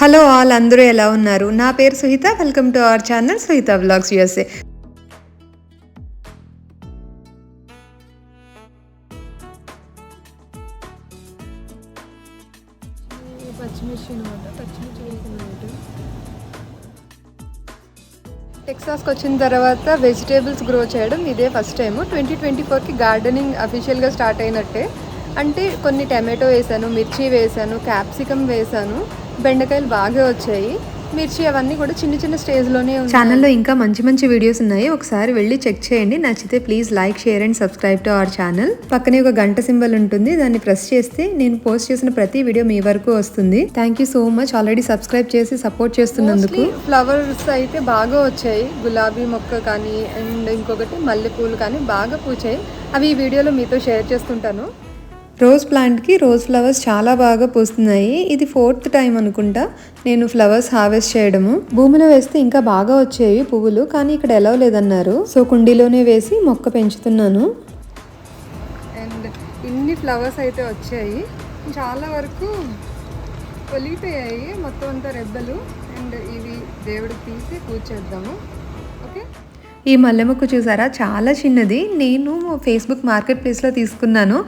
Hello all అందరూ ఎలా ఉన్నారు? నా పేరు Suhita welcome to our channel Suhita blogs USA టెక్సాస్కి వచ్చిన తర్వాత వెజిటేబుల్స్ గ్రో చేయడం ఇదే ఫస్ట్ టైం ట్వంటీ ట్వంటీ ఫోర్కి గార్డెనింగ్ అఫీషియల్గా స్టార్ట్ అయినట్టే. అంటే కొన్ని టమాటో వేసాను మిర్చి వేసాను క్యాప్సికమ్ వేసాను. బెండకాయలు బాగా వచ్చాయి. మిర్చి అవన్నీ కూడా చిన్న చిన్న స్టేజ్లోనే ఛానల్లో ఇంకా మంచి మంచి వీడియోస్ ఉన్నాయి. ఒకసారి వెళ్ళి చెక్ చేయండి. నచ్చితే please like share and subscribe to our channel పక్కనే ఒక గంట సింబల్ ఉంటుంది. దాన్ని ప్రెస్ చేస్తే నేను పోస్ట్ చేసిన ప్రతి వీడియో మీ వరకు వస్తుంది. Thank you so much already subscribe చేసి సపోర్ట్ చేస్తున్నందుకు. ఫ్లవర్స్ అయితే బాగా వచ్చాయి. గులాబీ మొక్క కానీ అండ్ ఇంకొకటి మల్లెపూలు కానీ బాగా పూచాయి. అవి ఈ వీడియోలో మీతో షేర్ చేసుకుంటాను. రోజ్ ప్లాంట్కి రోజ్ ఫ్లవర్స్ చాలా బాగా పూస్తున్నాయి. ఇది ఫోర్త్ టైం అనుకుంటా నేను ఫ్లవర్స్ హార్వెస్ట్ చేయడము. భూమిలో వేస్తే ఇంకా బాగా వచ్చేవి పువ్వులు కానీ ఇక్కడ ఎలా లేదన్నారు. సో కుండీలోనే వేసి మొక్క పెంచుతున్నాను. అండ్ ఇన్ని ఫ్లవర్స్ అయితే వచ్చాయి. చాలా వరకు పొలిగిపోయాయి మొత్తం అంతా రెబ్బలు. అండ్ ఇవి దేవుడికి తీసి పూజ చేద్దాము. ఈ మల్లెమొక్క చూసారా? చాలా చిన్నది. నేను ఫేస్బుక్ మార్కెట్ ప్లేస్లో తీసుకున్నాను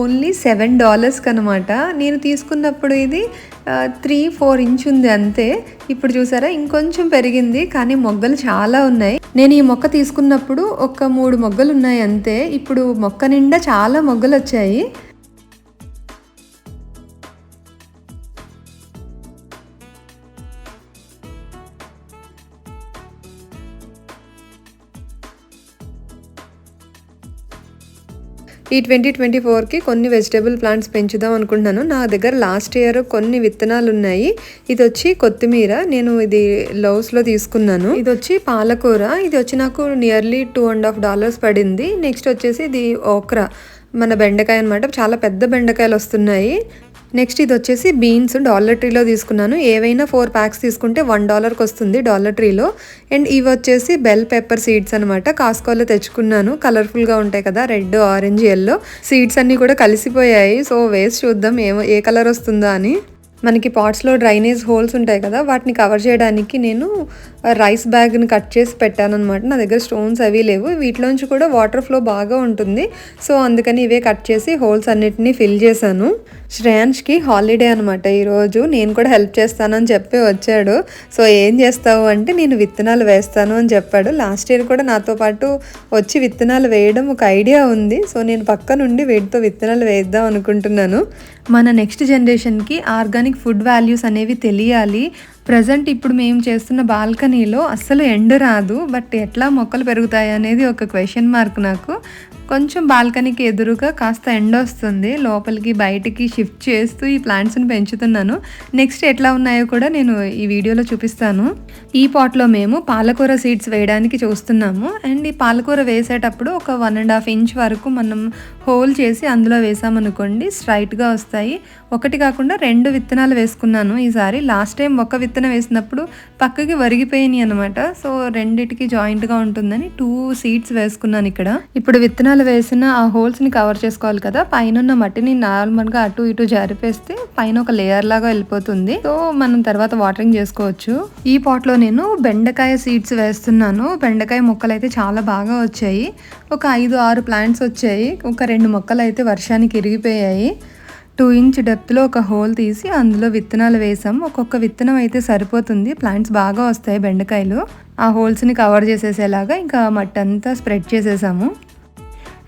ఓన్లీ సెవెన్ డాలర్స్కి అనమాట నేను తీసుకున్నప్పుడు ఇది త్రీ ఫోర్ ఇంచ్ ఉంది అంతే. ఇప్పుడు చూసారా? ఇంకొంచెం పెరిగింది కానీ మొగ్గలు చాలా ఉన్నాయి. నేను ఈ మొక్క తీసుకున్నప్పుడు ఒక మూడు మొగ్గలు ఉన్నాయి అంతే. ఇప్పుడు మొక్క నిండా చాలా మొగ్గలు వచ్చాయి. ఈ ట్వంటీ ట్వంటీ ఫోర్కి కొన్ని వెజిటేబుల్ ప్లాంట్స్ పెంచుదాం అనుకుంటున్నాను. నా దగ్గర లాస్ట్ ఇయర్ కొన్ని విత్తనాలు ఉన్నాయి. ఇది వచ్చి కొత్తిమీర నేను ఇది లవ్స్లో తీసుకున్నాను. ఇది వచ్చి పాలకూర ఇది వచ్చి నాకు nearly two and half dollars పడింది. నెక్స్ట్ వచ్చేసి ఇది ఓక్రా మన బెండకాయ అనమాట చాలా పెద్ద బెండకాయలు వస్తున్నాయి. నెక్స్ట్ ఇది వచ్చేసి బీన్స్ డాలర్ ట్రీలో తీసుకున్నాను. ఏవైనా ఫోర్ ప్యాక్స్ తీసుకుంటే వన్ డాలర్కి వస్తుంది డాలర్ ట్రీలో. అండ్ ఇవి వచ్చేసి బెల్ పెప్పర్ సీడ్స్ అనమాట కాస్కోలో తెచ్చుకున్నాను. కలర్ఫుల్గా ఉంటాయి కదా రెడ్ ఆరెంజ్ ఎల్లో. సీడ్స్ అన్నీ కూడా కలిసిపోయాయి. సో వేస్ట్ చూద్దాం ఏమో ఏ కలర్ వస్తుందో అని. మనకి పాట్స్లో డ్రైనేజ్ హోల్స్ ఉంటాయి కదా వాటిని కవర్ చేయడానికి నేను రైస్ బ్యాగ్ని కట్ చేసి పెట్టాను అనమాట నా దగ్గర స్టోన్స్ అవి లేవు. వీటిలోంచి కూడా వాటర్ ఫ్లో బాగా ఉంటుంది. సో అందుకని ఇవే కట్ చేసి హోల్స్ అన్నిటినీ ఫిల్ చేశాను. శ్రేయాన్ష్కి హాలిడే అనమాట ఈరోజు నేను కూడా హెల్ప్ చేస్తానని చెప్పి వచ్చాడు. సో ఏం చేస్తావు అంటే నేను విత్తనాలు వేస్తాను అని చెప్పాడు. లాస్ట్ ఇయర్ కూడా నాతో పాటు వచ్చి విత్తనాలు వేయడం ఒక ఐడియా ఉంది. సో నేను పక్క నుండి వీటితో విత్తనాలు వేద్దాం అనుకుంటున్నాను. మన నెక్స్ట్ జనరేషన్కి ఆర్గానిక్ ఫుడ్ వాల్యూస్ అనేవి తెలియాలి. ప్రజెంట్ ఇప్పుడు మేము చేస్తున్న బాల్కనీలో అస్సలు ఎండ రాదు బట్ ఎట్లా మొక్కలు పెరుగుతాయి అనేది ఒక క్వశ్చన్ మార్క్ నాకు. కొంచెం బాల్కనీకి ఎదురుగా కాస్త ఎండ వస్తుంది. లోపలికి బయటికి షిఫ్ట్ చేస్తూ ఈ ప్లాంట్స్ని పెంచుతున్నాను. నెక్స్ట్ ఎట్లా ఉన్నాయో కూడా నేను ఈ వీడియోలో చూపిస్తాను. ఈ పాట్లో మేము పాలకూర సీడ్స్ వేయడానికి చూస్తున్నాము. అండ్ ఈ పాలకూర వేసేటప్పుడు ఒక వన్ అండ్ హాఫ్ ఇంచ్ వరకు మనం హోల్ చేసి అందులో వేసామనుకోండి స్ట్రైట్గా వస్తాయి. ఒకటి కాకుండా రెండు విత్తనాలు వేసుకున్నాను ఈసారి. లాస్ట్ టైం ఒక విత్తనం వేసినప్పుడు పక్కకి వరిగిపోయినాయి అనమాట సో రెండిటికి జాయింట్గా ఉంటుందని టూ సీడ్స్ వేసుకున్నాను ఇక్కడ. ఇప్పుడు విత్తనాలు వేసిన ఆ హోల్స్ని కవర్ చేసుకోవాలి కదా. పైన ఉన్న మట్టిని నార్మల్గా అటు ఇటు జరిపేస్తే పైన ఒక లేయర్ లాగా వెళ్ళిపోతుంది. సో మనం తర్వాత వాటరింగ్ చేసుకోవచ్చు. ఈ పాట్లో నేను బెండకాయ సీడ్స్ వేస్తున్నాను. బెండకాయ మొక్కలు అయితే చాలా బాగా వచ్చాయి. ఒక ఐదు ఆరు ప్లాంట్స్ వచ్చాయి. ఒక రెండు మొక్కలు అయితే వర్షానికి ఇరిగిపోయాయి. టూ ఇంచ్ డెప్త్లో ఒక హోల్ తీసి అందులో విత్తనాలు వేసాం. ఒక్కొక్క విత్తనం అయితే సరిపోతుంది. ప్లాంట్స్ బాగా వస్తాయి బెండకాయలు. ఆ హోల్స్ని కవర్ చేసేసేలాగా ఇంకా మట్టి అంతా స్ప్రెడ్ చేసేసాము.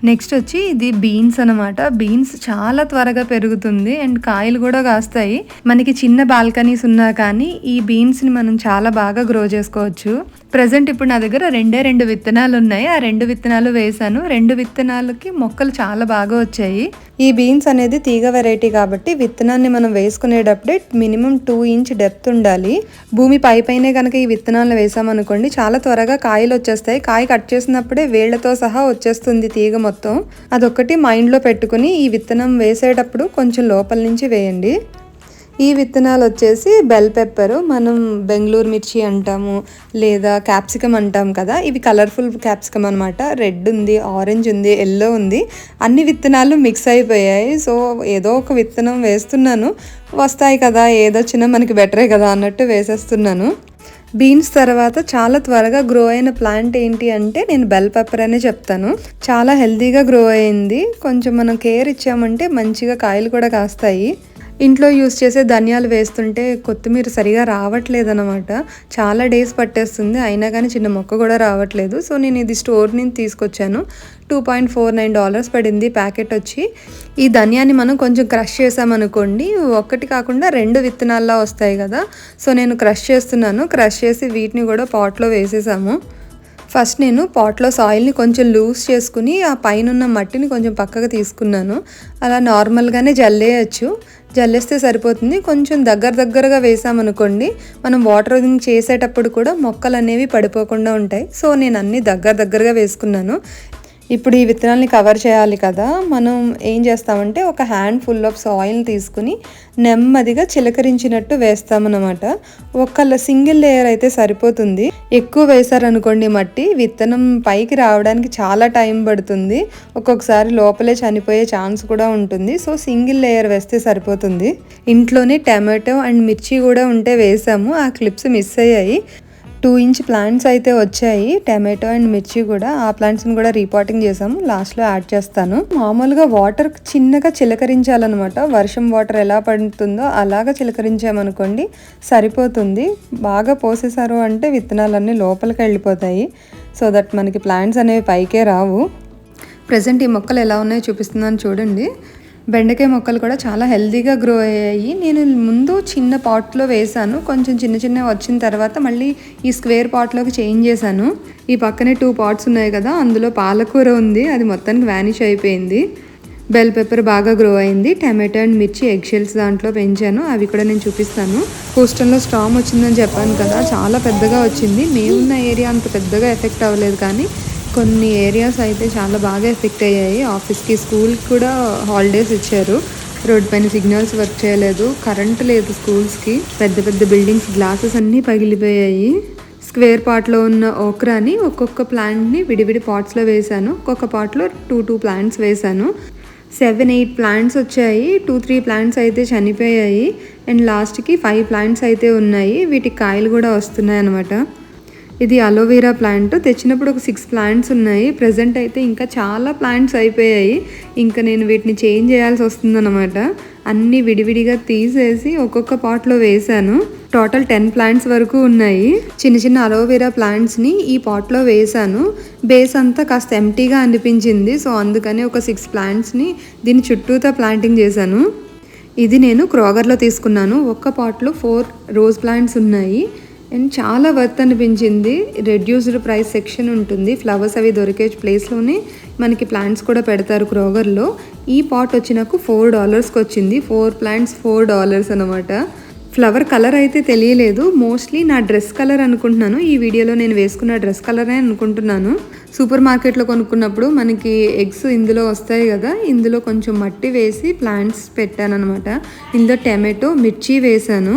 నెక్స్ట్ వచ్చి ఇది బీన్స్ అనమాట బీన్స్ చాలా త్వరగా పెరుగుతుంది అండ్ కాయలు కూడా కాస్తాయి. మనకి చిన్న బాల్కనీస్ ఉన్నా కానీ ఈ బీన్స్ని మనం చాలా బాగా గ్రో చేసుకోవచ్చు. ప్రజెంట్ ఇప్పుడు నా దగ్గర రెండే రెండు విత్తనాలు ఉన్నాయి. ఆ రెండు విత్తనాలు వేసాను. రెండు విత్తనాలకి మొక్కలు చాలా బాగా వచ్చాయి. ఈ బీన్స్ అనేది తీగ వెరైటీ కాబట్టి విత్తనాన్ని మనం వేసుకునేటప్పుడే మినిమం టూ ఇంచ్ డెప్త్ ఉండాలి. భూమి పై పైనే కనుక ఈ విత్తనాలు వేసామనుకోండి చాలా త్వరగా కాయలు వచ్చేస్తాయి. కాయ కట్ చేసినప్పుడే వేళ్ళతో సహా వచ్చేస్తుంది తీగ మొత్తం. మొత్తం అదొక్కటి మైండ్లో పెట్టుకుని ఈ విత్తనం వేసేటప్పుడు కొంచెం లోపల నుంచి వేయండి. ఈ విత్తనాలు వచ్చేసి బెల్ పెప్పర్ మనం బెంగళూరు మిర్చి అంటాము లేదా క్యాప్సికమ్ అంటాం కదా ఇవి కలర్ఫుల్ క్యాప్సికమ్ అనమాట రెడ్ ఉంది ఆరెంజ్ ఉంది ఎల్లో ఉంది. అన్ని విత్తనాలు మిక్స్ అయిపోయాయి. సో ఏదో ఒక విత్తనం వేస్తున్నాను. వస్తాయి కదా ఏదొచ్చినా మనకి బెటరే కదా అన్నట్టు వేసేస్తున్నాను. బీన్స్ తర్వాత చాలా త్వరగా గ్రో అయిన ప్లాంట్ ఏంటి అంటే నేను బెల్ పెప్పర్ అనే చెప్తాను. చాలా హెల్తీగా గ్రో అయింది. కొంచెం మనం కేర్ ఇచ్చామంటే మంచిగా కాయలు కూడా కాస్తాయి. ఇంట్లో యూస్ చేసే ధనియాలు వేస్తుంటే కొత్తిమీర సరిగా రావట్లేదు అనమాట చాలా డేస్ పట్టేస్తుంది. అయినా కానీ చిన్న మొక్క కూడా రావట్లేదు. సో నేను ఇది స్టోర్ నుంచి తీసుకొచ్చాను. Two point four nine dollars పడింది ప్యాకెట్ వచ్చి. ఈ ధనియాన్ని మనం కొంచెం క్రష్ చేసామనుకోండి ఒక్కటి కాకుండా రెండు విత్తనాల్లా వస్తాయి కదా. సో నేను క్రష్ చేస్తున్నాను. క్రష్ చేసి వీటిని కూడా పాట్లో వేసేసాము. ఫస్ట్ నేను పాట్లో సాయిల్ని కొంచెం లూజ్ చేసుకుని ఆ పైన ఉన్న మట్టిని కొంచెం పక్కకు తీసుకున్నాను. అలా నార్మల్గానే జల్లేయచ్చు. జల్లేస్తే సరిపోతుంది. కొంచెం దగ్గర దగ్గరగా వేసామనుకోండి మనం వాటరింగ్ చేసేటప్పుడు కూడా మొక్కలు అనేవి పడిపోకుండా ఉంటాయి. సో నేను అన్నీ దగ్గర దగ్గరగా వేసుకున్నాను. ఇప్పుడు ఈ విత్తనాల్ని కవర్ చేయాలి కదా మనం ఏం చేస్తామంటే ఒక హ్యాండ్ ఫుల్ ఆఫ్ సాయిల్ తీసుకుని నెమ్మదిగా చిలకరించినట్టు వేస్తామన్నమాట. ఒక సింగిల్ లేయర్ అయితే సరిపోతుంది. ఎక్కువ వేశారనుకోండి మట్టి విత్తనం పైకి రావడానికి చాలా టైం పడుతుంది. ఒక్కొక్కసారి లోపలే చనిపోయే ఛాన్స్ కూడా ఉంటుంది. సో సింగిల్ లేయర్ వేస్తే సరిపోతుంది. ఇంట్లోనే టమాటో అండ్ మిర్చి కూడా ఉంటే వేసాము. ఆ క్లిప్స్ మిస్ అయ్యాయి. టూ ఇంచ్ ప్లాంట్స్ అయితే వచ్చాయి. టమాటో అండ్ మిర్చి కూడా. ఆ ప్లాంట్స్ని కూడా రీపాటింగ్ చేసాము లాస్ట్లో యాడ్ చేస్తాను. మామూలుగా వాటర్ చిన్నగా చిలకరించాలన్నమాట. వర్షం వాటర్ ఎలా పడుతుందో అలాగా చిలకరించామనుకోండి సరిపోతుంది. బాగా పోసేసారు అంటే విత్తనాలన్నీ లోపలికి వెళ్ళిపోతాయి. సో దట్ మనకి ప్లాంట్స్ అనేవి పైకే రావు. ప్రజెంట్ ఈ మొక్కలు ఎలా ఉన్నాయో చూపిస్తున్నాను చూడండి. బెండకాయ మొక్కలు కూడా చాలా హెల్దీగా గ్రో అయ్యాయి. నేను ముందు చిన్న పాట్లో వేశాను. కొంచెం చిన్న చిన్న వచ్చిన తర్వాత మళ్ళీ ఈ స్క్వేర్ పాట్లోకి చేంజ్ చేశాను. ఈ పక్కనే టూ పాట్స్ ఉన్నాయి కదా అందులో పాలకూర ఉంది. అది మొత్తానికి వ్యానిష్ అయిపోయింది. బెల్ పెప్పర్ బాగా గ్రో అయింది. టమాటో అండ్ మిర్చి ఎగ్ షెల్స్ దాంట్లో పెంచాను. అవి కూడా నేను చూపిస్తాను. హూస్టన్లో స్టామ్ వచ్చిందని చెప్పాను కదా చాలా పెద్దగా వచ్చింది. మేమున్న ఏరియా అంత పెద్దగా ఎఫెక్ట్ అవ్వలేదు కానీ కొన్ని ఏరియాస్ అయితే చాలా బాగా ఎఫెక్ట్ అయ్యాయి. ఆఫీస్కి స్కూల్కి కూడా హాలిడేస్ ఇచ్చారు. రోడ్ పైన సిగ్నల్స్ వర్క్ చేయలేదు. కరెంట్ లేదు స్కూల్స్కి పెద్ద పెద్ద బిల్డింగ్స్ గ్లాసెస్ అన్నీ పగిలిపోయాయి. స్క్వేర్ పాట్లో ఉన్న ఓక్రాని ఒక్కొక్క ప్లాంట్ని విడివిడి పాట్స్లో వేశాను. ఒక్కొక్క పాట్లో టూ టూ ప్లాంట్స్ వేశాను. సెవెన్ ఎయిట్ ప్లాంట్స్ వచ్చాయి. టూ త్రీ ప్లాంట్స్ అయితే చనిపోయాయి. అండ్ లాస్ట్కి ఫైవ్ ప్లాంట్స్ అయితే ఉన్నాయి. వీటికి కాయలు కూడా వస్తున్నాయి అన్నమాట ఇది అలోవెరా ప్లాంట్ తెచ్చినప్పుడు ఒక సిక్స్ ప్లాంట్స్ ఉన్నాయి. ప్రజెంట్ అయితే ఇంకా చాలా ప్లాంట్స్ అయిపోయాయి. ఇంకా నేను వీటిని చేంజ్ చేయాల్సి వస్తుందన్నమాట. అన్నీ విడివిడిగా తీసేసి ఒక్కొక్క పాట్లో వేశాను. టోటల్ టెన్ ప్లాంట్స్ వరకు ఉన్నాయి. చిన్న చిన్న అలోవెరా ప్లాంట్స్ని ఈ పాట్లో వేశాను. బేస్ అంతా కాస్త ఎంటీగా అనిపించింది. సో అందుకని ఒక సిక్స్ ప్లాంట్స్ని దీని చుట్టూతా ప్లాంటింగ్ చేశాను. ఇది నేను క్రోగర్లో తీసుకున్నాను. ఒక్క పాట్లో ఫోర్ రోజ్ ప్లాంట్స్ ఉన్నాయి. అండ్ చాలా వర్త్ అనిపించింది. రెడ్యూస్డ్ ప్రైస్ సెక్షన్ ఉంటుంది. ఫ్లవర్స్ అవి దొరికే ప్లేస్లోనే మనకి ప్లాంట్స్ కూడా పెడతారు క్రోగర్లో ఈ పాట్ వచ్చి నాకు ఫోర్ డాలర్స్కి వచ్చింది. ఫోర్ ప్లాంట్స్ ఫోర్ డాలర్స్ అనమాట ఫ్లవర్ కలర్ అయితే తెలియలేదు. మోస్ట్లీ నా డ్రెస్ కలర్ అనుకుంటున్నాను. ఈ వీడియోలో నేను వేసుకున్న డ్రెస్ కలరే అనుకుంటున్నాను. సూపర్ మార్కెట్లో కొనుక్కున్నప్పుడు మనకి ఎగ్స్ ఇందులో వస్తాయి కదా. ఇందులో కొంచెం మట్టి వేసి ప్లాంట్స్ పెట్టాను అనమాట ఇందులో టమాటో మిర్చి వేశాను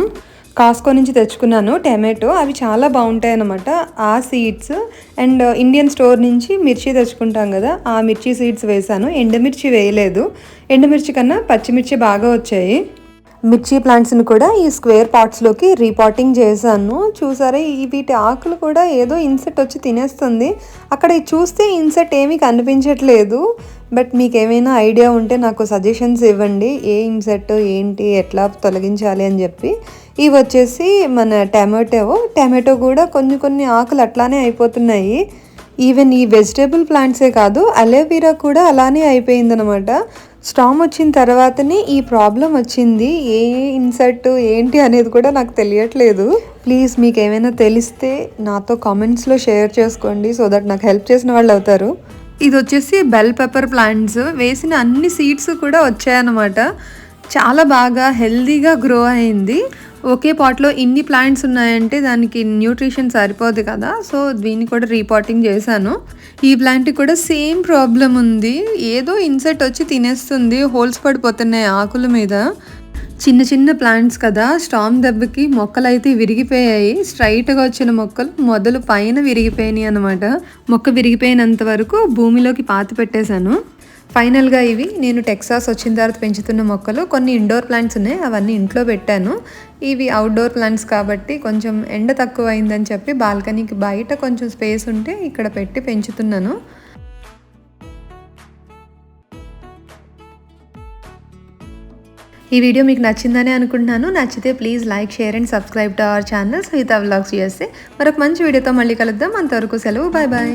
కాస్కో నుంచి తెచ్చుకున్నాను టమాటో. అవి చాలా బాగుంటాయి అన్నమాట ఆ సీడ్స్ అండ్ ఇండియన్ స్టోర్ నుంచి మిర్చి తెచ్చుకుంటాం కదా ఆ మిర్చి సీడ్స్ వేశాను ఎండుమిర్చి వేయలేదు. ఎండుమిర్చి కన్నా పచ్చిమిర్చి బాగా వచ్చాయి. మిర్చి ప్లాంట్స్ని కూడా ఈ స్క్వేర్ పాట్స్లోకి రీపాటింగ్ చేశాను. చూసారా ఈ వీటి ఆకులు కూడా ఏదో ఇన్సెట్ వచ్చి తినేస్తుంది. అక్కడ చూస్తే ఇన్సెట్ ఏమీ కనిపించట్లేదు. బట్ మీకు ఏమైనా ఐడియా ఉంటే నాకు సజెషన్స్ ఇవ్వండి. ఏ ఇన్సెట్ ఏంటి ఎట్లా తొలగించాలి అని చెప్పి. ఇవి వచ్చేసి మన టమాటో. టమాటో కూడా కొన్ని కొన్ని ఆకులు అట్లానే అయిపోతున్నాయి. ఈవెన్ ఈ వెజిటేబుల్ ప్లాంట్సే కాదు అలోవీరా కూడా అలానే అయిపోయిందనమాట స్టామ్ వచ్చిన తర్వాతనే ఈ ప్రాబ్లం వచ్చింది. ఏ ఇన్సర్ట్ ఏంటి అనేది కూడా నాకు తెలియట్లేదు. ప్లీజ్ మీకు ఏమైనా తెలిస్తే నాతో కామెంట్స్లో షేర్ చేసుకోండి సో దట్ నాకు హెల్ప్ చేసిన వాళ్ళు అవుతారు. ఇది వచ్చేసి బెల్ పెప్పర్ ప్లాంట్స్. వేసిన అన్ని సీడ్స్ కూడా వచ్చాయన్నమాట. చాలా బాగా హెల్దీగా గ్రో అయింది. ఒకే పాట్లో ఇన్ని ప్లాంట్స్ ఉన్నాయంటే దానికి న్యూట్రిషన్ సరిపోదు కదా. సో దీన్ని కూడా రీపాటింగ్ చేశాను. ఈ ప్లాంట్కి కూడా సేమ్ ప్రాబ్లం ఉంది. ఏదో ఇన్సెట్ వచ్చి తినేస్తుంది. హోల్స్ పడిపోతున్నాయి ఆకుల మీద. చిన్న చిన్న ప్లాంట్స్ కదా స్టామ్ దెబ్బకి మొక్కలు అయితే విరిగిపోయాయి స్ట్రైట్గా వచ్చిన మొక్కలు మొదలు పైన విరిగిపోయినాయి అనమాట మొక్క విరిగిపోయినంత వరకు భూమిలోకి పాతి పెట్టేశాను. ఫైనల్గా ఇవి నేను టెక్సాస్ వచ్చిన తర్వాత పెంచుతున్న మొక్కలు. కొన్ని ఇండోర్ ప్లాంట్స్ ఉన్నాయి అవన్నీ ఇంట్లో పెట్టాను. ఇవి అవుట్డోర్ ప్లాంట్స్ కాబట్టి కొంచెం ఎండ తక్కువ అయిందని చెప్పి బాల్కనీకి బయట కొంచెం స్పేస్ ఉంటే ఇక్కడ పెట్టి పెంచుతున్నాను. ఈ వీడియో మీకు నచ్చిందని అనుకుంటున్నాను. నచ్చితే please like share and subscribe to our channel Sahita vlogs చేస్తే మరొక మంచి వీడియోతో మళ్ళీ కలుద్దాం. అంతవరకు సెలవు. Bye bye